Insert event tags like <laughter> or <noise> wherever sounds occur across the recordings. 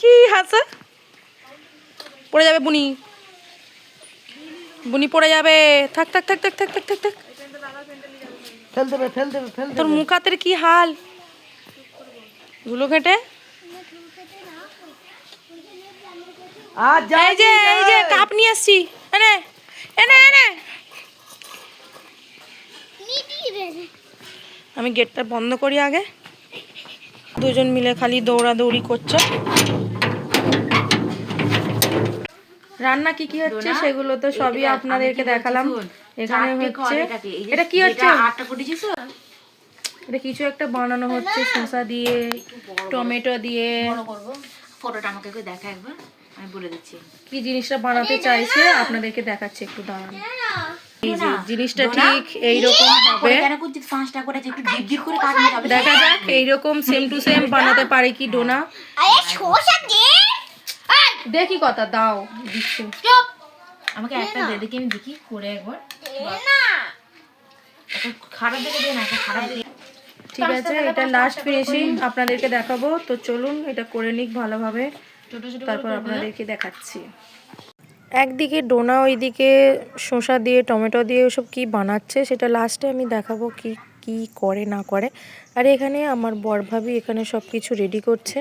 কি? হাসা পড়ে যাবে বুনি। বুনি পড়ে যাবে। থাক থাক থাক থাক থাক থাক থাক থাক। ফেল দেবে ফেল দেবে ফেল তোর মুখ হাতের কি হাল? গুলো ঘেটে। আর যা এই যে এই যে কাপ নিয়ে আসছি। এনে এনে এনে আমি গেটটা বন্ধ করি আগে। দুজন মিলে খালি দৌড়াদৌড়ি করছে। রান্না কি কি হচ্ছে সেগুলো তো সবই আপনাদেরকে দেখালাম। এখানে হচ্ছে এটা কি হচ্ছে? এটা কিছু একটা বানানো হচ্ছে শসা দিয়ে টমেটো দিয়ে। করব। ফটোটা আমাকে দেখা একবার আমি বলে দিচ্ছি। কি জিনিসটা বানাতে চাইছে আপনাদেরকে দেখাচ্ছে একটু দাঁড়ান। জিনিসটা ঠিক এইরকম হবে। দেখা যাক এইরকম সেম টু সেম বানাতে পারে কি ডোনা? দেখি কথা দাও দিচ্ছি। আমাকে একটা দে দেখি আমি দেখি করে একবার। খারাপ দেখে দে না খারাপ দেখে। ঠিক আছে এটা লাস্ট ফিনিশিং আপনাদেরকে দেখাবো। তো চলুন এটা করে নিক ভালোভাবে। ছোট ছোট তারপর আপনাদেরকে দেখাচ্ছি। একদিকে ডোনা, ওইদিকে শসা দিয়ে, টমেটো দিয়ে ওসব কি বানাচ্ছে সেটা লাস্টে আমি দেখাবো কি কি করে, না করে। আর এখানে আমার বর ভাবি এখানে সব কিছু রেডি করছে।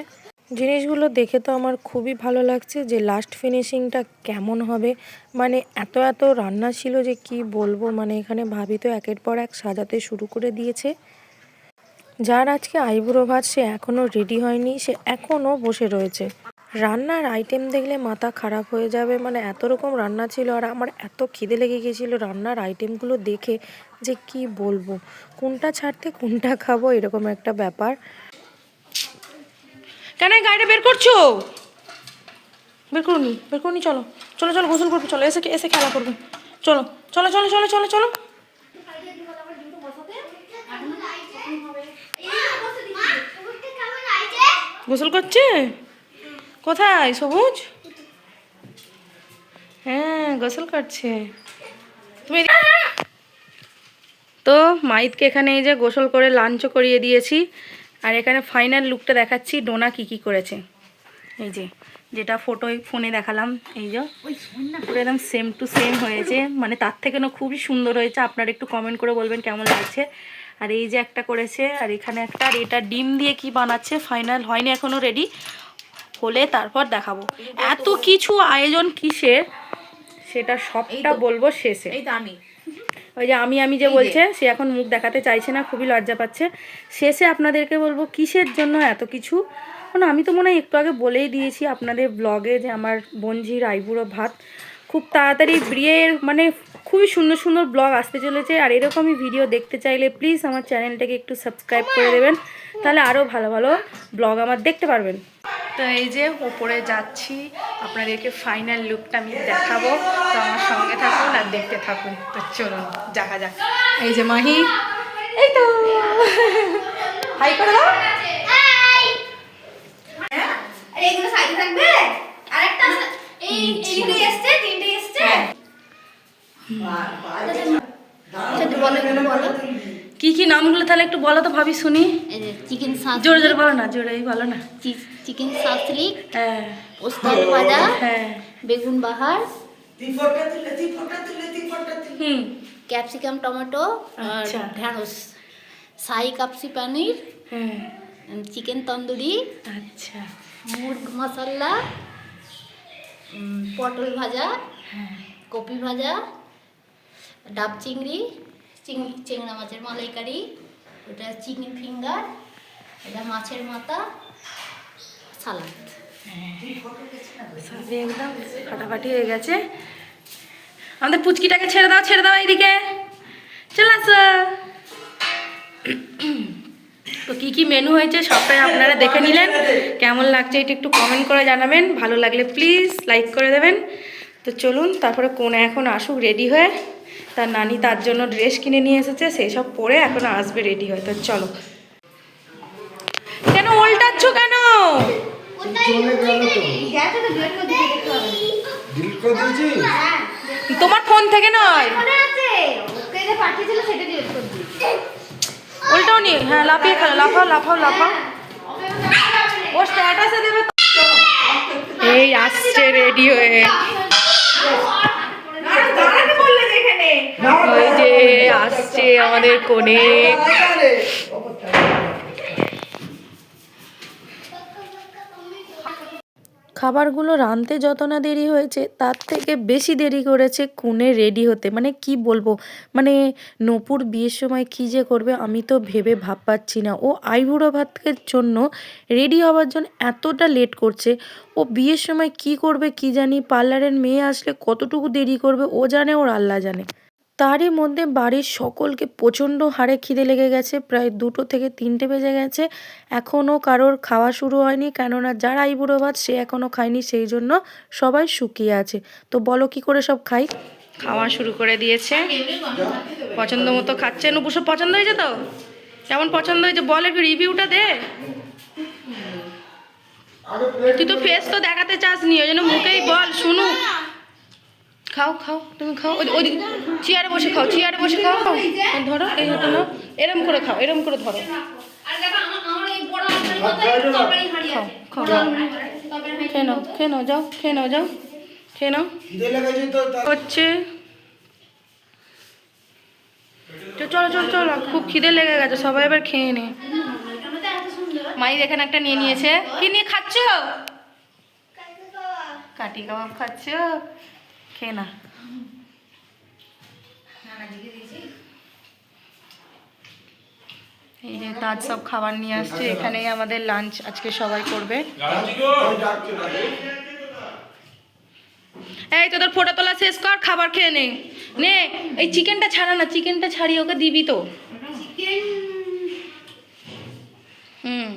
জিনিসগুলো দেখে তো আমার খুবই ভালো লাগছে যে লাস্ট ফিনিশিংটা কেমন হবে। মানে এত এত রান্না ছিল যে কি বলব মানে এখানে ভাবি তো একের পর এক সাজাতে শুরু করে দিয়েছে। যার আজকে আইবুড়ো ভাত সে এখনও রেডি হয়নি, সে এখনও বসে রয়েছে। রান্নার আইটেম দেখলে মাথা খারাপ হয়ে যাবে। মানে এত রকম রান্না ছিল আর আমার এত খিদে লেগে গেছিল রান্নার আইটেমগুলো দেখে যে কি বলব? কোনটা ছাড়তে কোনটা খাব এরকম একটা ব্যাপার। কেন গাড়িটা বের করছ? বের করুনি বের করুনি, চলো চলো চলো, গোসল করবে, চলো, এসে এসে খেলা করবে। চলো চলো চলো চলো চলো চলো। গোসল করছে? কোথায়, সবুজ? হ্যাঁ গোসল করছে। তুমি তো মাইতকে এখানে এই যে গোসল করে লাঞ্চও করিয়ে দিয়েছি, আর এখানে ফাইনাল লুকটা দেখাচ্ছি, ডোনা কি কি করেছে। এই যে, যেটা ফটোয় ফোনে দেখালাম, এই যে, পুরো একদম সেম টু সেম হয়েছে। মানে তার থেকে না খুবই সুন্দর হয়েছে, আপনারা একটু কমেন্ট করে বলবেন কেমন লাগছে। আর এই যে একটা করেছে, আর এখানে একটা, আর এটা ডিম দিয়ে কি বানাচ্ছে ফাইনাল হয়নি এখনও রেডি হলে তারপর দেখাবো। এত কিছু আয়োজন কিসের? সেটা সবটা বলব শেষে। আমি। ওই যে আমি আমি যে বলছে সে এখন মুখ দেখাতে চাইছে না খুবই লজ্জা পাচ্ছে। শেষে আপনাদেরকে বলব কিসের জন্য এত কিছু? কারণ আমি তো মনে হয় একটু আগে বলেই দিয়েছি আপনাদের ব্লগে যে আমার বঞ্জির আইবুড়ো ভাত। খুব তাড়াতাড়ি বিয়ের মানে খুবই সুন্দর সুন্দর ব্লগ আসতে চলেছে। আর এরকমই ভিডিও দেখতে চাইলে প্লিজ আমার চ্যানেলটাকে একটু সাবস্ক্রাইব করে দেবেন। তাহলে আরও ভালো ভালো ব্লগ আমার দেখতে পারবেন। তো এই যে ওপরে যাচ্ছি আপনাদেরকে ফাইনাল লুকটা আমি দেখাবো। তো আমার সঙ্গে থাকুন আর দেখতে থাকুন। তো চলুন দেখা যাক। এই যে মাহি এই তো। হাই করে দাও। কি কি নামগুলো তাহলে একটু বলো তো ভাবি শুনি। এই জোরে জোরে বলো না জোরে বলো না। চিকেন সাসলিক হ্যাঁ। পোস্ত ভাজা হ্যাঁ। বেগুন বাহার হুম। ক্যাপসিকাম টমেটো আর আচ্ছা। ঢ্যাঁড়স শাহি কাপসি পনির হ্যাঁ। চিকেন তন্দুরি আচ্ছা। মুরগ মশলা পটল ভাজা কপি ভাজা ডাব চিংড়ি চিংড়ি চিংড়া মাছের মালাইকারি ওটা চিকেন ফিঙ্গার এটা মাছের মাথা, সালাদ। একদম ফাটাফাটি হয়ে গেছে। আমাদের পুচকিটাকে ছেড়ে দাও ছেড়ে দাও এইদিকে। চলে আসো। তো কি কি মেনু হয়েছে সবটাই আপনারা দেখে নিলেন। কেমন লাগছে এটা একটু কমেন্ট করে জানাবেন। ভালো লাগলে প্লিজ লাইক করে দেবেন। তো চলুন, তারপরে কোনে এখন আসুক রেডি হয়ে। তার নানি তার জন্য ড্রেস কিনে নিয়ে এসেছে, সেই সব পরে এখন আসবে রেডি হয়ে। তো চলো। উল্টাচ্ছ কেন? দিয়েছি তোমার ফোন থেকে নয়। উল্টাও নি। হ্যাঁ লাফিয়ে খেলো। লাফাও লাফাও লাফাও। ও স্ট্যাটাসে দেবে এই আসছে রেডি হয়ে ওই যে আসছে আমাদের কোণে। খাবারগুলো রাঁধতে যত না দেরি হয়েছে, তার থেকে বেশি দেরি করেছে কুনে রেডি হতে। মানে কি বলব? মানে নপুর বিয়ের সময় কি যে করবে আমি তো ভেবে ভাব পাচ্ছি না। ও আইবুড়ো ভাতের জন্য রেডি হওয়ার জন্য এতটা লেট করছে। ও বিয়ের সময় কি করবে কি জানি? পার্লারের মেয়ে আসলে কতটুকু দেরি করবে? ও জানে, ওর আল্লাহ জানে। তারই মধ্যে বাড়ির সকলকে প্রচণ্ড হারে খিদে লেগে গেছে। প্রায় দুটো থেকে তিনটে বেজে গেছে। এখনও কারোর খাওয়া শুরু হয়নি, কেননা যার আইবুড়ো ভাত সে এখনও খায়নি, সেই জন্য সবাই শুকিয়ে আছে। তো বলো কি করে সব খাই? খাওয়া শুরু করে দিয়েছে। পছন্দ মতো খাচ্ছে। নুপুসব পছন্দ হয়েছে তো? কেমন পছন্দ হয়েছে? বল একটু রিভিউটা দে। তুই তো ফেস তো দেখাতে চাস নি ওই জন্য মুখেই বল, শুনুক। খাও খাও তুমি খাও। ওই ওই চেয়ারে বসে খাও চেয়ারে বসে খাও। ধরো এই হাতে নাও এরম করে খাও এরম করে ধরো। খাও খাও। খেয়ে নাও খেয়ে নাও যাও খেয়ে নাও যাও খেয়ে নাও। হচ্ছে। তো চলো চলো চলো খুব খিদে লেগে গেছে সবাই এবার খেয়ে নে। মাই এখানে একটা নিয়ে নিয়েছে। কি নিয়ে খাচ্ছ? কাটি কাবাব খাচ্ছ? খেয়ে না এই যে তাজ সব খাবার নিয়ে আসছে এখানেই আমাদের লাঞ্চ আজকে সবাই করবে এই তোদের ফোটা তোলা শেষ কর খাবার খেয়ে নে নে এই চিকেনটা ছাড়া না চিকেনটা ছাড়িয়ে ওকে দিবি তো হুম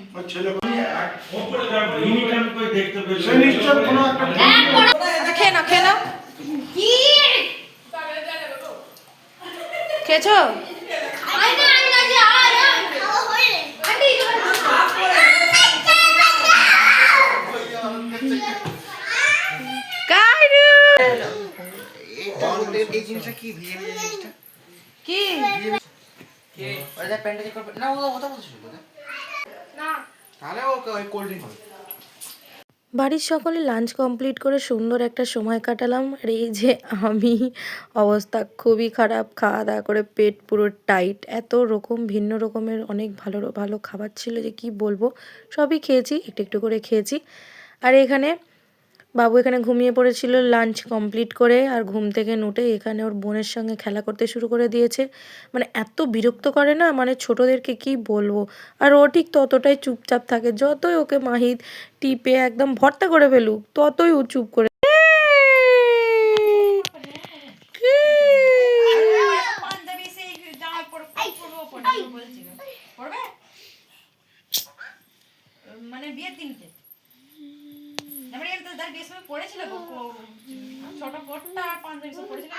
খেয়ে নাও খেয়ে কি খেয়েছো? কি? না ও কথা বলছিস না। তাহলে ও ওই কোল্ড ড্রিঙ্ক হবে। বাড়ির সকলে লাঞ্চ কমপ্লিট করে সুন্দর একটা সময় কাটালাম। আর এই যে আমি, অবস্থা খুবই খারাপ। খাওয়া দাওয়া করে পেট পুরো টাইট এত রকম, ভিন্ন রকমের অনেক ভালো ভালো খাবার ছিল যে কি বলব? সবই খেয়েছি, একটু একটু করে খেয়েছি। আর এখানে বাবু এখানে ঘুমিয়ে পড়েছিল লাঞ্চ কমপ্লিট করে আর ঘুম থেকে নুটে এখানে ওর বোনের সঙ্গে খেলা করতে শুরু করে দিয়েছে মানে এত বিরক্ত করে না মানে ছোটদেরকে কি বলব আর ও ঠিক ততটাই চুপচাপ থাকে যতই ওকে মাহিদ টিপে একদম ভর্তা করে ফেলুক ততই ও চুপ করে মানে বিয়ের দিনকে সময় পড়েছিল ছোট কোটটা আর পাঞ্জাবি সব পড়েছিল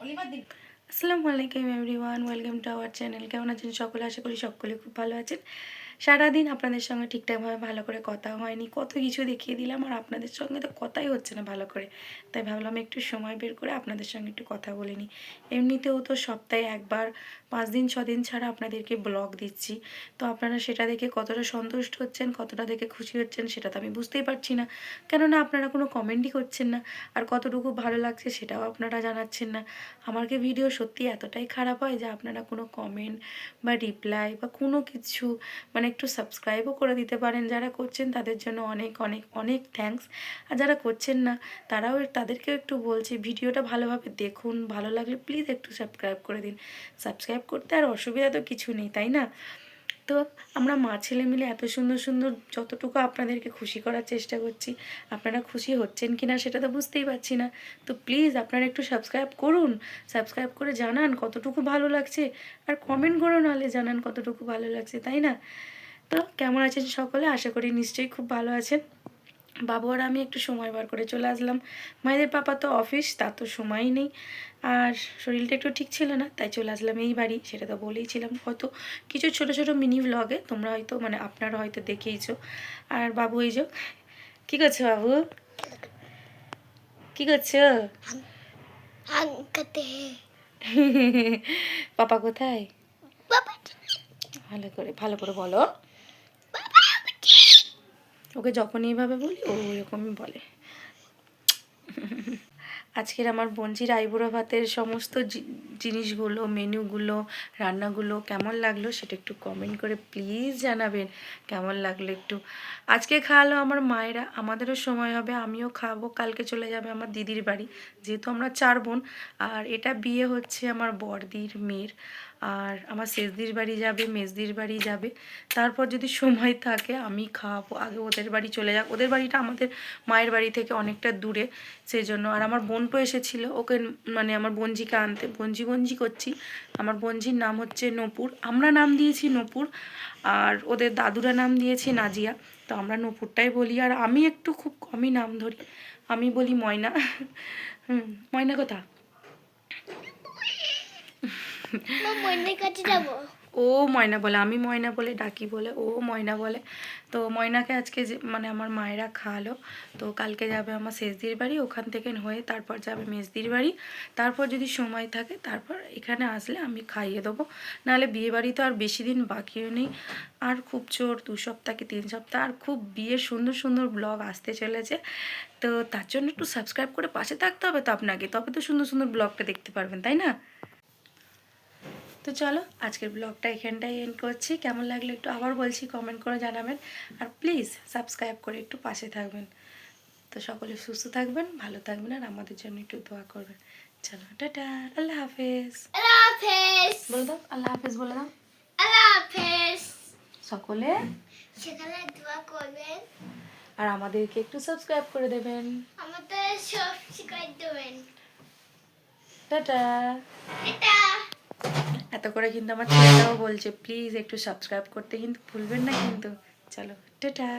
অলিমার দিন আসসালামু আলাইকুম everyone welcome to our channel কেমন আছেন সকলে? আশা করি সকলে খুব ভালো আছেন। সারাদিন আপনাদের সঙ্গে ঠিকঠাকভাবে ভালো করে কথা হয়নি, কত কিছু দেখিয়ে দিলাম আর আপনাদের সঙ্গে তো কথাই হচ্ছে না ভালো করে। তাই ভাবলাম একটু সময় বের করে আপনাদের সঙ্গে একটু কথা বলে নিই। এমনিতেও তো সপ্তাহে একবার, পাঁচ দিন, ছ দিন ছাড়া আপনাদেরকে ব্লগ দিচ্ছি। তো আপনারা সেটা দেখে কতটা সন্তুষ্ট হচ্ছেন, কতটা দেখে খুশি হচ্ছেন সেটা তো আমি বুঝতেই পারছি না। কেননা আপনারা কোনো কমেন্টই করছেন না আর কতটুকু ভালো লাগছে সেটাও আপনারা জানাচ্ছেন না। আমার কি ভিডিও সত্যি এতটাই খারাপ হয় যে আপনারা কোনো কমেন্ট বা রিপ্লাই বা কোনো কিছু মানে একটু সাবস্ক্রাইবও করে দিতে পারেন। যারা করছেন তাদের জন্য অনেক অনেক অনেক থ্যাঙ্কস আর যারা করছেন না, তারাও তাদেরকেও একটু বলছি, ভিডিওটা ভালোভাবে দেখুন, ভালো লাগলে প্লিজ একটু সাবস্ক্রাইব করে দিন। সাবস্ক্রাইব করতে আর অসুবিধা তো কিছু নেই, তাই না? তো আমরা মা ছেলে মিলে এত সুন্দর সুন্দর যতটুকু আপনাদেরকে খুশি করার চেষ্টা করছি, আপনারা খুশি হচ্ছেন কি না সেটা তো বুঝতেই পারছি না। তো প্লিজ আপনারা একটু সাবস্ক্রাইব করুন সাবস্ক্রাইব করে জানান কতটুকু ভালো লাগছে। আর কমেন্ট করে নাহলে জানান কতটুকু ভালো লাগছে, তাই না? তো কেমন আছেন সকলে? আশা করি নিশ্চয়ই খুব ভালো আছেন। বাবু আর আমি একটু সময় বার করে চলে আসলাম। মায়েদের পাপা তো অফিস তার তো সময়ই নেই। আর শরীরটা একটু ঠিক ছিল না তাই চলে আসলাম এই বাড়ি সেটা তো বলেইছিলাম। হয়তো কিছু ছোট ছোট মিনি ভ্লগে তোমরা হয়তো মানে আপনারা হয়তো দেখেইছো। আর বাবু এই যে কী করছ বাবু? কী করছ? <laughs> পাপা কোথায়? ভালো করে ভালো করে বলো। ওকে যখনই এইভাবে বলি, ও এরকমই বলে। আজকের আমার বঞ্চির আইবুড়ো ভাতের সমস্ত জিনিসগুলো, মেনুগুলো, রান্নাগুলো কেমন লাগল সেটা একটু কমেন্ট করে প্লিজ জানাবেন। কেমন লাগল একটু? আজকে খাওয়ালো আমার মায়েরা, আমাদেরও সময় হবে, আমিও খাব, কালকে চলে যাবে আমার দিদির বাড়ি, যেহেতু আমরা চার বোন, আর এটা বিয়ে হচ্ছে আমার বড়দির মেয়ের। আর আমার শেষদির বাড়ি যাবে, মেজদির বাড়ি যাবে। তারপর যদি সময় থাকে, আমি খাওয়াবো। আগে ওদের বাড়ি চলে যাক। ওদের বাড়িটা আমাদের মায়ের বাড়ি থেকে অনেকটা দূরে সেই জন্য আর আমার বোনপো এসেছিল। ওকে মানে আমার বঞ্জিকে আনতে। বঞ্জি বঞ্জি করছি। আমার বঞ্জির নাম হচ্ছে নপুর। আমরা নাম দিয়েছি নপুর। আর ওদের দাদুরা নাম দিয়েছে নাজিয়া। তো আমরা নপুরটাই বলি। আর আমি একটু খুব কমই নাম ধরি। আমি বলি ময়না। হুম, ময়না কোথা মা মন্দির কাছে যাব ও ময়না বলে, আমি ময়না বলে ডাকি বলে, ও ময়না বলে। তো ময়নাকে আজকে মানে আমার মায়েরা খাওয়ালো তো কালকে যাবে আমার শেষদির বাড়ি, ওখান থেকে হয়ে তারপর যাবে মেজদির বাড়ি। তারপর যদি সময় থাকে, তারপর এখানে আসলে আমি খাইয়ে দেবো। নাহলে বিয়ে বাড়ি তো আর বেশি দিন বাকিও নেই। আর খুব জোর দু সপ্তাহ কি তিন সপ্তাহ, আর খুব বিয়ের সুন্দর সুন্দর ব্লগ আসতে চলেছে। তো তার জন্য একটু সাবস্ক্রাইব করে পাশে থাকতে হবে তো আপনাকে। তবে তো সুন্দর সুন্দর ব্লগটা দেখতে পারবেন, তাই না? তো চলো আজকের ব্লগটা এখানটাই এন্ড করছি। কেমন লাগল একটু আবার বলছি কমেন্ট করে জানাবেন। আর প্লিজ সাবস্ক্রাইব করে একটু পাশে থাকবেন। তো সকলে সুস্থ থাকবেন ভালো থাকবেন আর আমাদের জন্য একটু দোয়া করবেন। চলো টাটা আল্লাহ হাফেজ। আল্লাহ হাফেজ। বলে দাও আল্লাহ হাফেজ বলে দাও। আল্লাহ হাফেজ। সকলে সেখানে দোয়া করবেন। আর আমাদেরকে একটু সাবস্ক্রাইব করে দেবেন। আমাদের সব শিখাই দেবেন। টাটা। এটা এত করে কিন্তু আমার ছেলেটাও বলছে প্লিজ একটু সাবস্ক্রাইব করতে কিন্তু ভুলবেন না কিন্তু। চলো, টাটা।